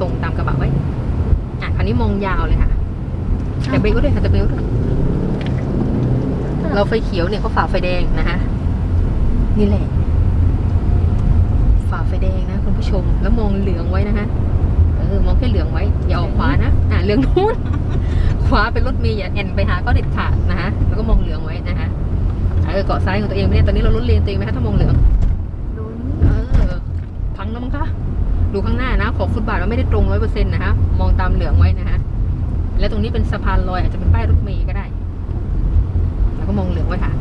ตรงตามกระบะไว้ อะ คราวนี้มองยาวเลยค่ะ แต่เบรกก็ด้วยค่ะแต่เบรกก็ด้วยเราไฟเขียวเนี่ยเขาฝ่าไฟแดงนะคะ นี่แหละ ฝ่าไฟแดงนะคุณผู้ชม แล้วมองเหลืองไว้นะคะ เออ มองแค่เหลืองไว้ อย่าออกขวานะ อะเหลืองนู้น ขวาเป็นรถเมย์อย่าแอนไปหาก็เด็ดขาดนะคะ แล้วก็มองเหลืองไว้นะคะเออเกาะซ้ายของตัวเองไหมเนี่ยตอนนี้เราลดเลนตัวเองไหมคะถ้ามองเหลืองลุ้นเออพังแล้วมั้งคะ ดูข้างหน้านะขอบฟุตบาทมันไม่ได้ตรงร้อยเปอร์เซ็นต์นะคะมองตามเหลืองไว้นะคะแล้วตรงนี้เป็นสะพานลอยอาจจะเป็นป้ายรถเมย์ก็ได้ แล้วก็มองเหลืองไว้ค่ะ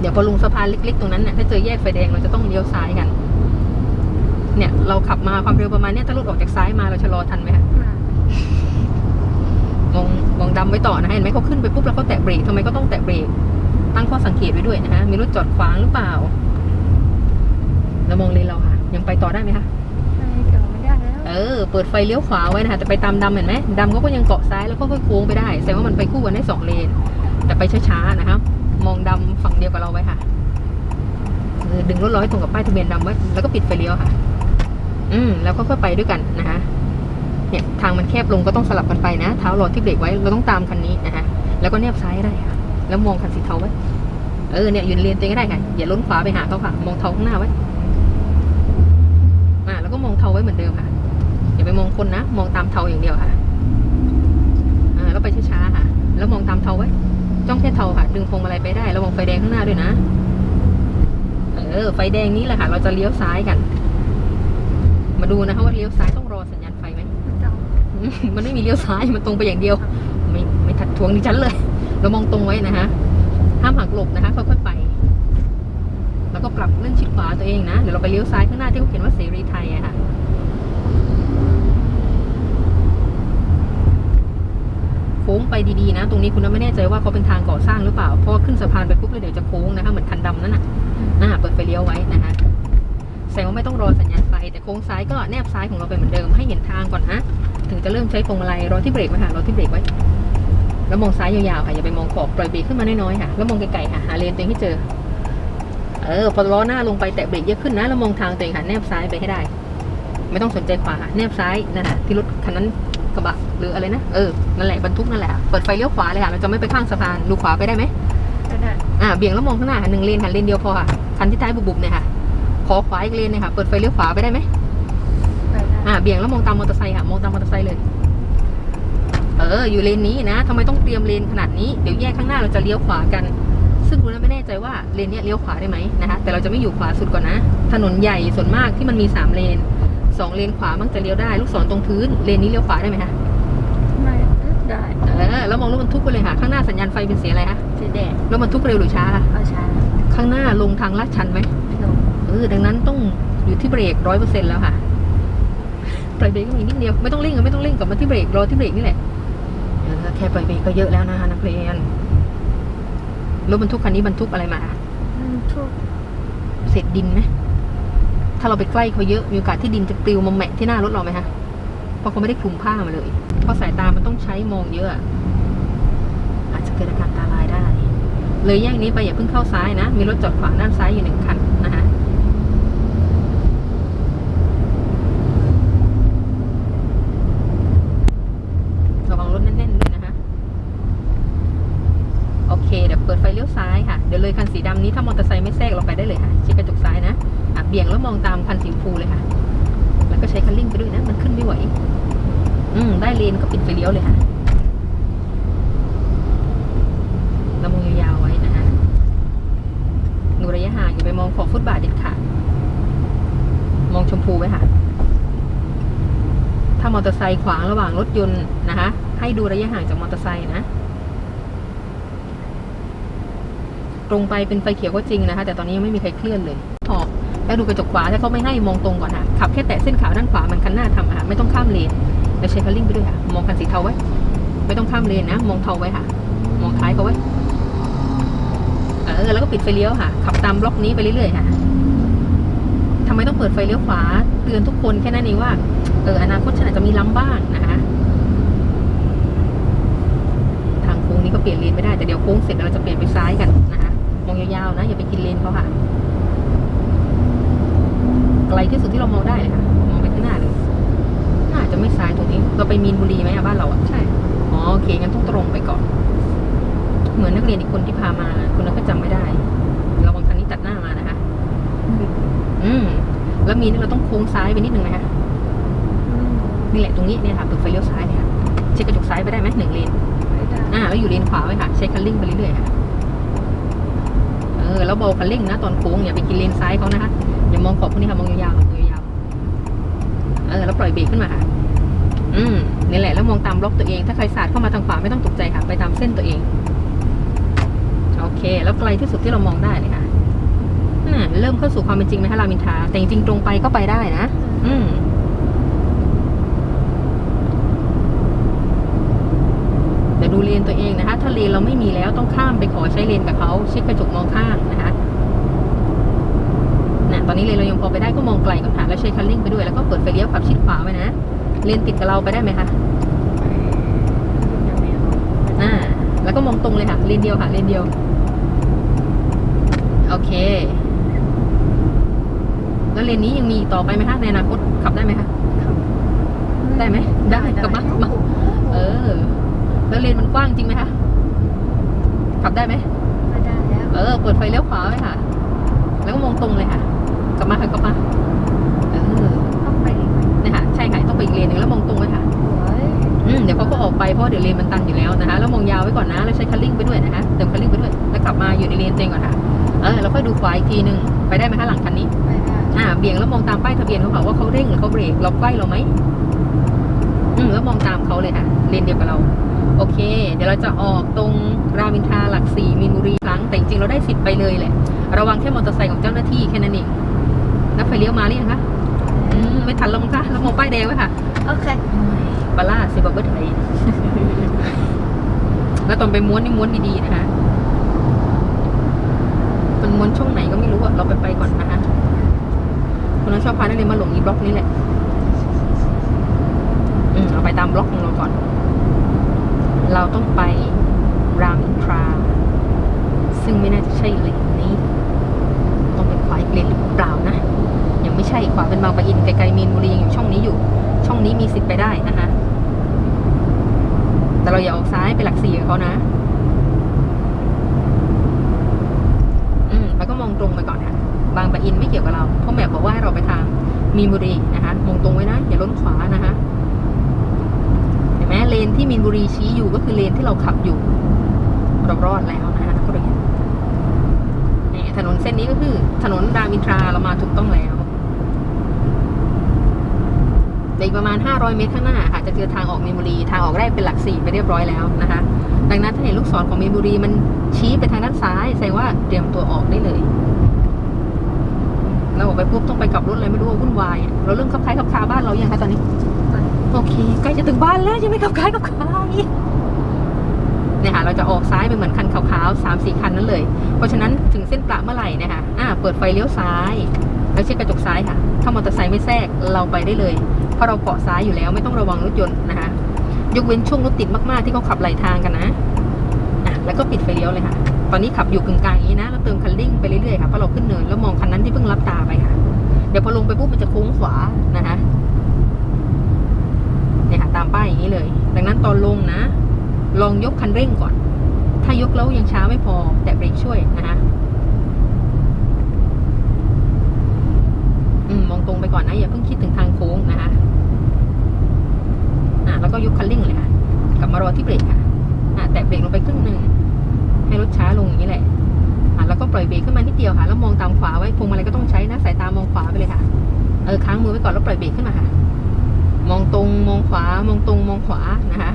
เดี๋ยวพอลงสะพานเล็ก ๆ ตรงนั้นเนี่ยถ้าเจอแยกไฟแดงเราจะต้องเลี้ยวซ้ายกัน เนี่ยเราขับมาความเร็วประมาณเนี้ยถ้ารถออกจากซ้ายมาเราชะลอทันไหมคะมามองมองดำไว้ต่อนะเห็นไหมเขาขึ้นไปปุ๊บแล้วเขาแตะเบรกทำไมก็ต้องแตะเบรกตั้งข้อสังเกตไว้ด้วยนะฮะมีรถจอดขวางหรือเปล่า แล้วมองเลนเราค่ะ ยังไปต่อได้ไหมคะไป เดี๋ยวไม่ได้แล้วเออ เปิดไฟเลี้ยวขวาไว้นะคะแต่ไปตามดำเห็นไหมดำเขาก็ยังเกาะซ้ายแล้วก็ค่อยๆโค้งไปได้แสดงว่ามันไปคู่กันได้สองเลน แต่ไปช้าๆนะครับมองดำฝั่งเดียวกับเราไว้ค่ะออดึงรถร้อยตรงกับป้ายทะเบียนดำไว้แล้วก็ปิดไฟเลี้ยวค่ะ อืมแล้วก็ค่อยๆไปด้วยกันนะคะเนี่ยทางมันแคบลงก็ต้องสลับกันไปนะเท้ารอที่เบรกไว้เราต้องตามคันนี้นะคะแล้วก็แนบซ้ายได้ค่ะ แล้วมองคันสีเทาไว้เออเนี่ยยืนเลนตัวเองก็ได้ค่ะอย่าล้นขวาไปหาเขาค่ะ มองเทาข้างหน้าไว้ อ่าแล้วก็มองเทาไว้เหมือนเดิมค่ะ อย่าไปมองคนนะ มองตามเทาอย่างเดียวค่ะอ่าแล้วไปช้าๆค่ะ แล้วมองตามเทาไว้ จ้องแค่เทาค่ะ ดึงพวงมาลัยไปได้ ระวังไฟแดงข้างหน้าด้วยนะ เออ ไฟแดงนี้แหละค่ะ เราจะเลี้ยวซ้ายกัน มาดูนะคะว่าเลี้ยวซ้ายต้องรอสัญญาณไฟไหมไม่ต้องอืมมันไม่มีเลี้ยวซ้าย มันตรงไปอย่างเดียว ไม่ไม่ถัดทวงดิฉันเลย เรามองตรงไว้นะคะห้ามหักหลบนะคะ ค่อยๆไป แล้วก็ปรับเลื่อนชิด ขวาตัวเองนะ เดี๋ยวเราไปเลี้ยวซ้ายข้างหน้าที่เขาเขียนว่าเสรีไทยอะค่ะโค้งไปดีๆนะ ตรงนี้คุณไม่แน่ใจว่าเขาเป็นทางก่อสร้างหรือเปล่าเพราะว่าขึ้นสะพานไปปุ๊บแล้วเดี๋ยวจะโค้งนะคะเหมือนคันดำนั่นน่ะอ่าเปิดไฟเลี้ยวไว้นะคะแสดงว่าไม่ต้องรอสัญญาณไฟแต่โค้งซ้ายก็แนบซ้ายของเราไปเหมือนเดิมให้เห็นทางก่อนนะถึงจะเริ่มใช้พวงมาลัยรอที่เบรกไว้ค่ะรอที่เบรกไว้ แล้วมองซ้ายยาวๆค่ะอย่าไปมองขอบปล่อยเบรกขึ้นมาน้อยๆค่ะแล้วมองไกลๆค่ะหาเลนตัวเองให้เจอ เออพอล้อหน้าลงไปแตะเบรกเยอะขึ้นนะแล้วมองทางตัวเองค่ะแนบซ้ายไปให้ได้ ไม่ต้องสนใจขวาค่ะแนบซ้ายนั่นแหละที่รถคันนั้นกระบะหรืออะไรนะเออนั่นแหละบรรทุกนั่นแหละค่ะเปิดไฟเลี้ยวขวาเลยค่ะเราจะไม่ไปข้างสะพานดูขวาไปได้ไหมก็ได้อ่าเบี่ยงแล้วมองข้างหน้าค่ะหนึ่งเลนค่ะเลนเดียวพอค่ะคันที่ท้ายบุบๆเนี่ยค่ะขอขวาอีกเลนเนี่ยค่ะเปิดไฟเลี้ยวขวาไปได้ไหมไปได้อ่าเบี่ยงแล้วมองตามมอเตอร์ไซค์ค่ะมองตามมอเตอร์ไซค์เลย เอออยู่เลนนี้นะทำไมต้องเตรียมเลนขนาดนี้เดี๋ยวแยกข้างหน้าเราจะเลี้ยวขวากัน ซึ่งคุณไม่แน่ใจว่าเลนเนี้ยเลี้ยวขวาได้ไหมนะคะ แต่เราจะไม่อยู่ขวาสุดก่อนนะ ถนนใหญ่ส่วนมากที่มันมีสามเลนสองเลนขวามักจะเลี้ยวได้ ลูกศรตรงพื้นเลนนี้เลี้ยวขวาได้ไหมคะไม่ได้เออแล้วมองรถบรรทุกไปเลยค่ะ ข้างหน้าสัญญาณไฟเป็นสีอะไรคะสีแดงรถบรรทุกเร็วหรือช้าคะเอาช้าข้างหน้าลงทางลาดชันไหมลงเออดังนั้นต้องอยู่ที่เบรกร้อยเปอร์เซ็นต์แล้วค่ะปล่อยเบรกก็มีนิดเดียวไม่ต้องเร่งอะไม่ต้องเร่งกลับมาที่เบรกรอที่เบรกนี่แหละเออแค่ปล่อยเบรกก็เยอะแล้วนะคะนักเรียน รถบรรทุกคันนี้บรรทุกอะไรมาบรรทุกเศษดินไหมถ้าเราไปใกล้เขาเยอะมีโอกาสที่ดินจะปลิวมาแมะที่หน้ารถเราไหมคะเพราะเขาไม่ได้คลุมผ้ามาเลย เพราะสายตามันต้องใช้มองเยอะ อาจจะเกิดอาการตาลายได้ เลยแยกนี้ไปอย่าเพิ่งเข้าซ้ายนะ มีรถจอดขวางด้านซ้ายอยู่หนึ่งคันนะคะวังรถแน่นๆด้วยนะคะ โอเค เดี๋ยวเปิดไฟเลี้ยวซ้ายค่ะ เดี๋ยวเลยคันสีดำนี้ถ้ามอเตอร์ไซค์ไม่แทรกเราไปได้เลยค่ะชี้กระจกซ้ายนะ องแล้วมองตามคันสีชมพูเลยค่ะ แล้วก็ใช้คันเร่งไปด้วยนะ มันขึ้นไม่ไหว อืม ได้เลนก็ปิดไฟเลี้ยวเลยค่ะล้วมองยาวๆไว้นะฮะดูระยะห่างอย่าไปมองขอบฟุตบาทเด็ดขาดมองชมพูไว้ค่ะ ถ้ามอเตอร์ไซค์ขวางระหว่างรถยนต์นะคะ ให้ดูระยะห่างจากมอเตอร์ไซค์นะ ตรงไปเป็นไฟเขียวก็จริงนะคะ แต่ตอนนี้ยังไม่มีใครเคลื่อนเลย แล้วดูกระจกขวาถ้าเขาไม่ให้มองตรงก่อนค่ะขับแค่แตะเส้นขาวด้านขวามันคันหน้าทำอะค่ะไม่ต้องข้ามเลนแล้วใช้คันเร่งไปด้วยค่ะ มองคันสีเทาไว้ ไม่ต้องข้ามเลนนะ มองเทาไว้ค่ะ มองท้ายเขาไว้เออแล้วก็ปิดไฟเลี้ยวค่ะ ขับตามบล็อกนี้ไปเรื่อยๆค่ะทำไมต้องเปิดไฟเลี้ยวขวาเตือนทุกคนแค่นั้นเองว่าเอออนาคตฉันอาจจะมีล้ำบ้างนะคะทางโค้งนี้ก็เปลี่ยนเลนไม่ได้แต่เดี๋ยวโค้งเสร็จเราจะเปลี่ยนไปซ้ายกันนะคะมองยาวๆนะอย่าไปกินเลนเขาค่ะ ไกลที่สุดที่เรามองได้เลยค่ะมองไปข้างหน้าเลยน่าเราไปมีนบุรีไหมอะบ้านเราอะใช่อ๋อโอเคงั้นต้องตรงไปก่อน เหมือนนักเรียนอีกคนที่พามาคนนั้นก็จำไม่ได้ระวังคันนี้ตัดหน้ามานะคะ อืมแล้วมีนี่เราต้องโค้งซ้ายไปนิดนึงนะคะอืมนี่แหละตรงนี้เนี่ยค่ะเปิดไฟเลี้ยวซ้ายเนี่ยค่ะเช็คกระจกซ้ายไปได้ไหมหนึ่งเลนไม่ได้อ่าแล้วอยู่เลนขวาไว้ค่ะ ใช้คันเร่งไปเรื่อยๆค่ะเออแล้วเบาคันเร่งนะตอนโค้งอย่าไปกินเลนซ้ายเขานะคะอย่า มองขอบพวกนี้ค่ะมองยาวๆมองยาวๆเออแล้วปล่อยเบรกขึ้นมาค่ะ อืมนี่แหละแล้วมองตามบล็อกตัวเอง ถ้าใครสาดเข้ามาทางขวาไม่ต้องตกใจค่ะ ไปตามเส้นตัวเอง โอเค แล้วไกลที่สุดที่เรามองได้เลยค่ะเริ่มเข้าสู่ความเป็นจริงไหมคะรามินทาแต่จริงๆตรงไปก็ไปได้นะอืมเดี๋ยวดูเลนตัวเองนะคะ ถ้าเลนเราไม่มีแล้วต้องข้ามไปขอใช้เลนกับเขาเช็คกระจกมองข้างนะคะ ตอนนี้เลนเรายังพอไปได้ก็มองไกลก่อนค่ะแล้วใช้คันเร่งไปด้วยแล้วก็เปิดไฟเลี้ยวขับชิดขวาไว้นะเลนติดกับเราไปได้ไหมคะยังไม่เอาอ่าแล้วก็มองตรงเลยค่ะเลนเดียวค่ะเลนเดียวโอเค แล้วเลนนี้ยังมีต่อไปไหมคะในอนาคตขับได้ไหมคะได้ไหมได้กลับมากลับมาเออ แล้วเลนมันกว้างจริงไหมคะขับได้ไหมไม่ได้แล้วเออเปิดไฟเลี้ยวขวาไว้ค่ะ แล้วก็มองตรงเลยค่ะ กลับมาค่ะกลับมาเออต้องไปอีกไหมเนี่ยค่ะใช่ค่ะต้องไปอีกเลนหนึ่งแล้วมองตรงไว้ค่ะโอ้ยอืมเดี๋ยวเขาก็ออกไปเพราะเดี๋ยวเลนมันตันอยู่แล้วนะคะแล้วมองยาวไว้ก่อนนะแล้วใช้คันเร่งไปด้วยนะคะเติมคันเร่งไปด้วยแล้วกลับมาอยู่ในเลนตัวเองก่อนค่ะเออแล้วค่อยดูขวาอีกทีหนึ่งไปได้ไหมคะหลังคันนี้ไม่ได้อ่าเบี่ยงแล้วมองตามป้ายทะเบียนเขาค่ะว่าเขาเร่งหรือเขาเบรกเราใกล้เราไหม อืมแล้วมองตามเขาเลยค่ะเลนเดียวกับเรา โอเค เดี๋ยวเราจะออกตรงรามอินทราหลักสี่มีนบุรีครั้งแต่จริงๆเราได้สิทธิ์ไปเลยแหละ ระวังแค่มอเตอร์ไซค์ของเจ้าหน้าที่แค่นั้นเองแล้วไฟเลี้ยวมาหรือยังคะอืมไม่ทันแล้วมั้งคะแล้วมองป้ายแดงไว้ค่ะโอเคปลาล่าเซบาเบอร์ไทยแล้วตอนไปม้วนนี่ม้วนดีๆนะคะมันม้วนช่วงไหนก็ไม่รู้อะเราไปไปก่อนนะคะคนนั้นชอบพานักเรียนมาหลงอีบล็อกนี้แหละอืมเราไป ตามบล็อกของเราก่อน เราต้องไปรามอินทรา ซึ่งไม่น่าจะใช่เลนนี้ ต้องเป็นขวาอีกเลนหรือเปล่านะ ยังไม่ใช่ขวาเป็นบางปะอินไกลๆมีนบุรียังอยู่ช่องนี้อยู่ ช่องนี้มีสิทธิ์ไปได้นะคะ แต่เราอย่าออกซ้ายไปหลักสี่กับเขานะอืมแล้วก็มองตรงไปก่อนค่ะบางปะอินไม่เกี่ยวกับเราเพราะแมพบอกว่าให้เราไปทางมีนบุรีนะคะมองตรงไว้นะ อย่าล้นขวานะคะ เลนที่มีนบุรีชี้อยู่ก็คือเลนที่เราขับอยู่เรารอดแล้วนะคะนักเรียนนี่ถนนเส้นนี้ก็คือ ถนนรามอินทราเรามาถูกต้องแล้วอีกประมาณ 500 เมตรข้างหน้าอาจจะเจอทางออกมีนบุรี ทางออกแรกเป็นหลักสี่ไปเรียบร้อยแล้วนะคะ ดังนั้นถ้าเห็นลูกศรของมีนบุรีมันชี้ไปทางด้านซ้ายแสดงว่าเตรียมตัวออกได้เลยเราออกไปปุ๊บต้องไปกลับรถอะไรไม่รู้วุ่นวายเราเริ่มขับคล้ายขับคาบ้านเรายังคะตอนนี้ โอเคใกล้จะถึงบ้านแล้วยังไม่ขับคล้ายขับคาอีกเนี่ยค่ะเราจะออกซ้ายไปเหมือนคันขาวๆสามสี่คันนั้นเลย เพราะฉะนั้นถึงเส้นประเมื่อไหร่เนะคะอ่าเปิดไฟเลี้ยวซ้าย แล้วเช็คกระจกซ้ายค่ะ ถ้ามอเตอร์ไซค์ไม่แทรกเราไปได้เลย เพราะเราเกาะซ้ายอยู่แล้วไม่ต้องระวังรถยนต์นะคะ ยกเว้นช่วงรถติดมากๆที่เขาขับไหลทางกันนะอะแล้วก็ปิดไฟเลี้ยวเลยค่ะ ตอนนี้ขับอยู่กึ่งกลางอย่างนี้นะแล้วเติมคันเร่งไปเรื่อยๆค่ะเพราะเราขึ้นเนินแล้วมองคันนั้นที่เพิ่งรับตาไปค่ะ เดี๋ยวพอลงไปปุ๊บมันจะโค้งขวานะคะามป้ายอย่างนี้เลย ดังนั้นตอนลงนะ ลองยกคันเร่งก่อน ถ้ายกแล้วยังช้าไม่พอ แต่เบรกช่วยนะคะอืมมองตรงไปก่อนนะ อย่าเพิ่งคิดถึงทางโค้งนะคะอะแล้วก็ยกคันเร่งเลยค่ะกลับมารอที่เบรกค่ะอะแตะเบรกลงไปครึ่งหนึ่งให้รถช้าลงอย่างนี้แหละอะแล้วก็ปล่อยเบรกขึ้นมานิดเดียวค่ะ แล้วมองตามขวาไว้พวงมาลัยก็ต้องใช้นะสายตามองขวาไปเลยค่ะเออค้างมือไว้ก่อนแล้วปล่อยเบรกขึ้นมาค่ะ มองตรงมองขวามองตรงมองขวานะคะ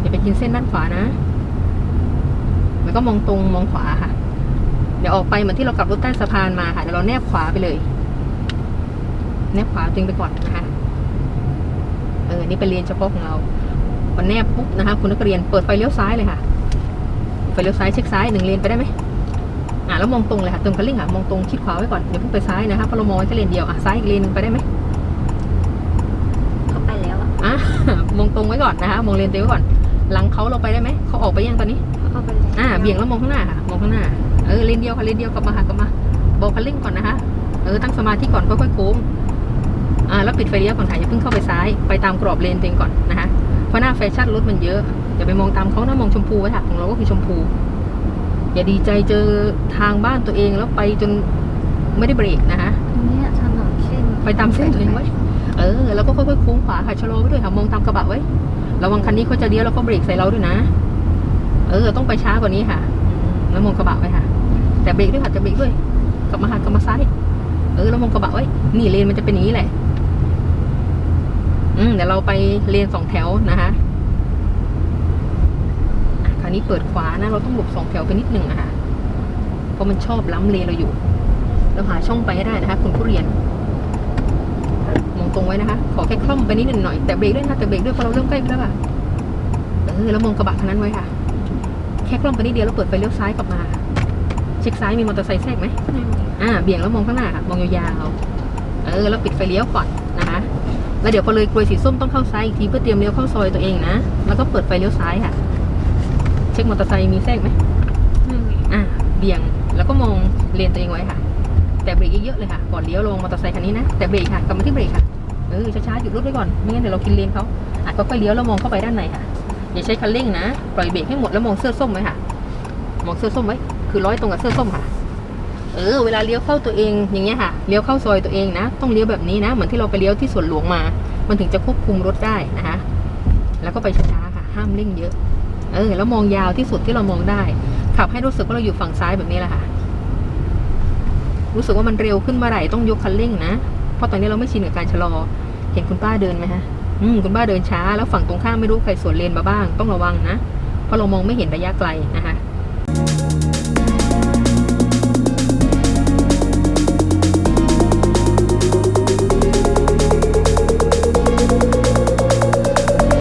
อย่าไปกินเส้นด้านขวานะ แล้วก็มองตรงมองขวาค่ะ เดี๋ยวออกไปเหมือนที่เรากลับรถใต้สะพานมาค่ะเดี๋ยวเราแนบขวาไปเลย แนบขวาจริงไปก่อนนะคะเออนี่เป็นเรียนเฉพาะของเราพอแนบปุ๊บนะคะ คุณนักเรียนเปิดไฟเลี้ยวซ้ายเลยค่ะไฟเลี้ยวซ้ายเช็คซ้ายหนึ่งเลนไปได้ไหมอะแล้วมองตรงเลยค่ะเติมคันเร่งค่ะมองตรงคิดขวาไว้ก่อนเดี๋ยวเพิ่งไปซ้ายนะคะเพราะเรามองแค่เลนเดียวอะซ้ายอีกเลนหนึ่งไปได้ไหม อะอะมองตรงไว้ก่อนนะคะมองเลนเต็มไว้ก่อน หลังเขาเราไปได้ไหมเขาออกไปยังตอนนี้เขาไปแล้วอ่าเบี่ยงแล้วมองข้างหน้าค่ะมองข้างหน้าเออเลนเดียวค่ะเลนเดียวกลับมาค่ะกลับมาบอกคันเร่งก่อนนะคะเออตั้งสมาธิก่อนค่อยๆโค้งอ่าแล้วปิดไฟเลี้ยวก่อนค่ะอย่าเพิ่งเข้าไปซ้ายไปตามกรอบเลนตัวเองก่อนนะคะเพราะหน้าแฟชั่นรถมันเยอะอย่าไปมองตามเขานะมองชมพูไว้ค่ะของเราก็คือชมพู อย่าดีใจเจอทางบ้านตัวเองแล้วไปจนไม่ได้เบรกนะคะเนี่ยถนนเส้นไปตามเส้นตัวเองไว้ เออแล้วก็ค่อยๆโค้งขวาค่ะชะลอไว้ด้วยค่ะมองตามกระบะไว้ ระวังคันนี้เขาจะเลี้ยวแล้วก็เบรกใส่เราด้วยนะ เออ ต้องไปช้ากว่านี้ค่ะ แล้วมองกระบะไว้ค่ะ แต่เบรกด้วยค่ะจะเบรกด้วยกลับมาหักกลับมาซ้ายเออแล้วมองกระบะไว้ นี่เลนมันจะเป็นอย่างนี้แหละ อืมเดี๋ยวเราไปเลนสองแถวนะคะอะคราวนี้เปิดขวานะเราต้องหลบสองแถวไปนิดหนึ่งอะค่ะเพราะมันชอบล้ำเลนเราอยู่ เราหาช่องไปให้ได้นะคะ คุณผู้เรียน มองตรงไว้นะคะ ขอแค่คล่อมไปนิดหน่อยแต่เบรกด้วยนะแต่เบรกด้วยเพราะเราเริ่มใกล้ไปแล้วอะเออแล้วมองกระบะคันนั้นไว้ค่ะ แค่คล่อมไปนิดเดียวแล้วเปิดไฟเลี้ยวซ้ายกลับมาเช็คซ้ายมีมอเตอร์ไซค์แทรกไหมไม่มีอ่าเบี่ยงแล้วมองข้างหน้าค่ะมองยาวๆเออแล้วปิดไฟเลี้ยวก่อนนะคะแล้วเดี๋ยวพอเลยกลวยสีส้มต้องเข้าซ้ายอีกทีเพื่อเตรียมเลี้ยวเข้าซอยตัวเองนะแล้วก็เปิดไฟเลี้ยวซ้ายค่ะ เช็คมอเตอร์ไซค์มีแทรกไหมไม่มีอ่าเบี่ยงแล้วก็มองเลนตัวเองไว้ค่ะ แต่เบรกเยอะๆเลยค่ะ ก่อนเลี้ยวลงมอเตอร์ไซค์คันนี้นะ แต่เบรกค่ะกลับมาที่เบรกค่ะ เออช้าๆหยุดรถไว้ก่อนไม่งั้นเดี๋ยวเรากินเลนเขาอะค่อยๆเลี้ยวแล้วมองเข้าไปด้านในค่ะ อย่าใช้คันเร่งนะ ปล่อยเบรกให้หมดแล้วมองเสื้อส้มไว้ค่ะ มองเสื้อส้มไว้ คือร้อยตรงกับเสื้อส้มค่ะ เออ เวลาเลี้ยวเข้าตัวเองอย่างเงี้ยค่ะ เลี้ยวเข้าซอยตัวเองนะ ต้องเลี้ยวแบบนี้นะ เหมือนที่เราไปเลี้ยวที่สวนหลวงมา มันถึงจะควบคุมรถได้นะคะ แล้วก็ไปช้าๆค่ะ ห้ามเร่งเยอะ เออ แล้วมองยาวที่สุดที่เรามองได้ ขับให้รู้สึกว่าเราอยู่ฝั่งซ้ายแบบนี้แหละค่ะ รู้สึกว่ามันเร็วขึ้นเมื่อไหร่ต้องยกคันเร่งนะ เพราะตอนนี้เราไม่ชินกับการชะลอ เห็นคุณป้าเดินไหมฮะ อืมคุณป้าเดินช้า แล้วฝั่งตรงข้ามไม่รู้ใครสวนเลนมาบ้าง ต้องระวังนะ เพราะเรามองไม่เห็นระยะไกลนะคะ